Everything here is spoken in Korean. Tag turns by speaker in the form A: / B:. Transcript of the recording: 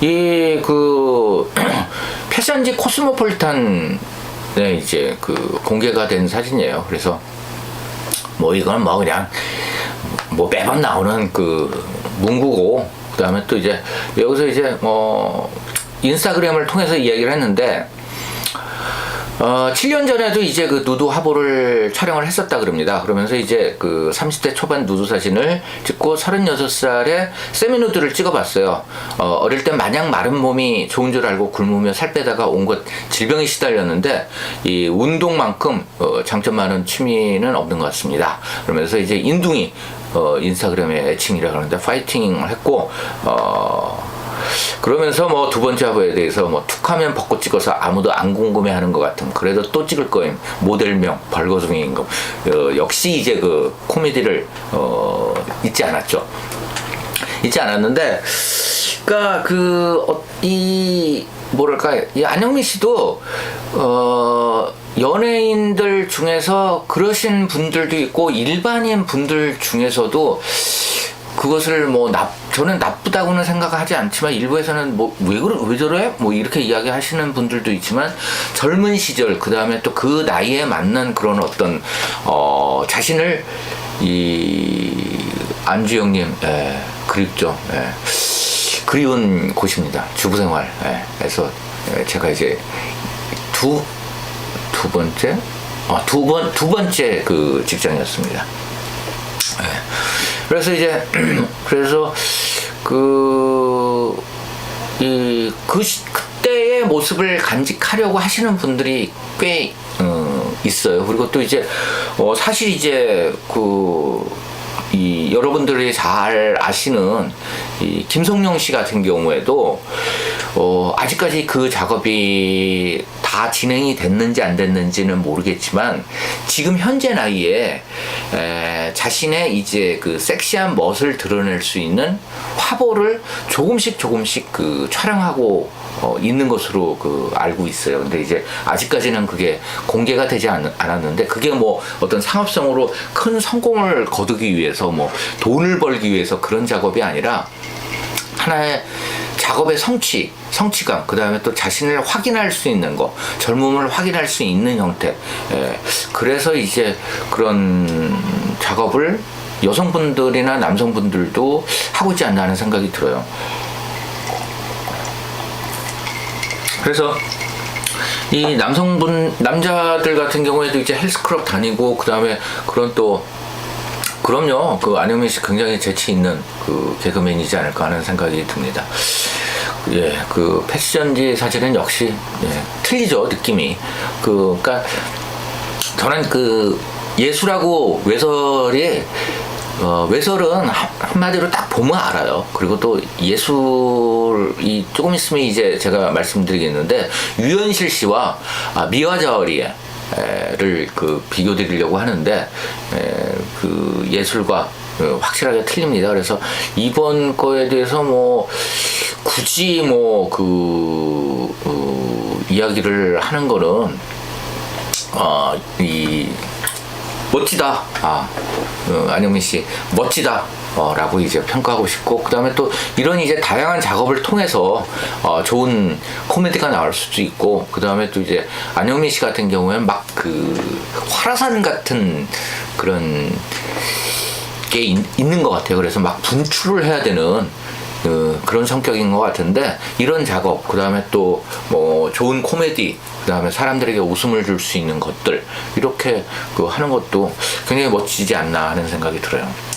A: 이 그 패션지 코스모폴리탄에 이제 그 공개가 된 사진이에요. 그래서 뭐 이건 뭐 그냥 뭐 매번 나오는 그 문구고 그다음에 또 이제 여기서 이제 뭐 인스타그램을 통해서 이야기를 했는데 어, 7년 전에도 이제 그 누드 화보를 촬영을 했었다 그럽니다. 그러면서 이제 그 30대 초반 누드 사진을 찍고 36살에 세미누드를 찍어봤어요. 어, 어릴 땐 마냥 마른 몸이 좋은 줄 알고 굶으며 살 빼다가 온갖 질병에 시달렸는데 이 운동만큼 어, 장점 많은 취미는 없는 것 같습니다. 그러면서 이제 인둥이 어, 인스타그램의 애칭이라 그러는데 파이팅을 했고 어, 그러면서 뭐 두 번째 화보에 대해서 뭐 툭하면 벚꽃 찍어서 아무도 안 궁금해하는 것 같은 그래도 또 찍을 거임. 모델명 벌거숭이인 거. 어, 역시 이제 그 코미디를 어, 잊지 않았죠. 잊지 않았는데 그러니까 그이 뭐랄까 이 안영미 씨도 어 연예인들 중에서 그러신 분들도 있고 일반인 분들 중에서도 그것을 뭐 나, 저는 나쁘다고는 생각하지 않지만 일부에서는 뭐 왜 그래 왜 저래 뭐 이렇게 이야기하시는 분들도 있지만 젊은 시절 그 다음에 또 그 나이에 맞는 그런 어떤 어 자신을 이 안주영님 예, 그립죠 예. 그리운 곳입니다 주부생활 예. 제가 이제 두 두 번째 어, 두번 두 번째 그 직장이었습니다. 예. 그래서 이제 그래서 그 이그 그때의 모습을 간직하려고 하시는 분들이 꽤 어, 있어요. 그리고 또 이제 어, 사실 이제 그 이 여러분들이 잘 아시는 이 김성령 씨 같은 경우에도 어, 아직까지 그 작업이 다 진행이 됐는지 안 됐는지는 모르겠지만 지금 현재 나이에 에, 자신의 이제 그 섹시한 멋을 드러낼 수 있는 화보를 조금씩 조금씩 그 촬영하고 어, 있는 것으로 그 알고 있어요. 근데 이제 아직까지는 그게 공개가 되지 않, 않았는데 그게 뭐 어떤 상업성으로 큰 성공을 거두기 위해서 뭐 돈을 벌기 위해서 그런 작업이 아니라 하나의 작업의 성취, 성취감, 그 다음에 또 자신을 확인할 수 있는 거, 젊음을 확인할 수 있는 형태. 예. 그래서 이제 그런 작업을 여성분들이나 남성분들도 하고 있지 않나 하는 생각이 들어요. 그래서 이 남성분 남자들 같은 경우에도 이제 헬스클럽 다니고 그 다음에 그런 또 그럼요 그 안영민 씨 굉장히 재치 있는 그 개그맨이지 않을까 하는 생각이 듭니다. 예, 그 패션지 사진은 역시 예, 틀리죠 느낌이. 그 그러니까 저는 그 예술하고 외설이 어, 외설은 한- 한마디로 딱 보면 알아요. 그리고 또 예술이 조금 있으면 이제 제가 말씀드리겠는데 유현실 씨와 아, 미화자어리의 를그 비교 드리려고 하는데 에, 그 예술과 어, 확실하게 틀립니다. 그래서 이번 거에 대해서 뭐 굳이 뭐그 어, 이야기를 하는 거는 어, 이 멋지다. 아, 어, 안영민 씨 멋지다. 어, 라고 이제 평가하고 싶고 그 다음에 또 이런 이제 다양한 작업을 통해서 어, 좋은 코미디가 나올 수도 있고 그 다음에 또 이제 안영민 씨 같은 경우에는 막 그 화라산 같은 그런 게 있, 있는 것 같아요. 그래서 막 분출을 해야 되는 그, 그런 성격인 것 같은데 이런 작업 그 다음에 또 뭐 좋은 코미디 그 다음에 사람들에게 웃음을 줄 수 있는 것들 이렇게 그 하는 것도 굉장히 멋지지 않나 하는 생각이 들어요.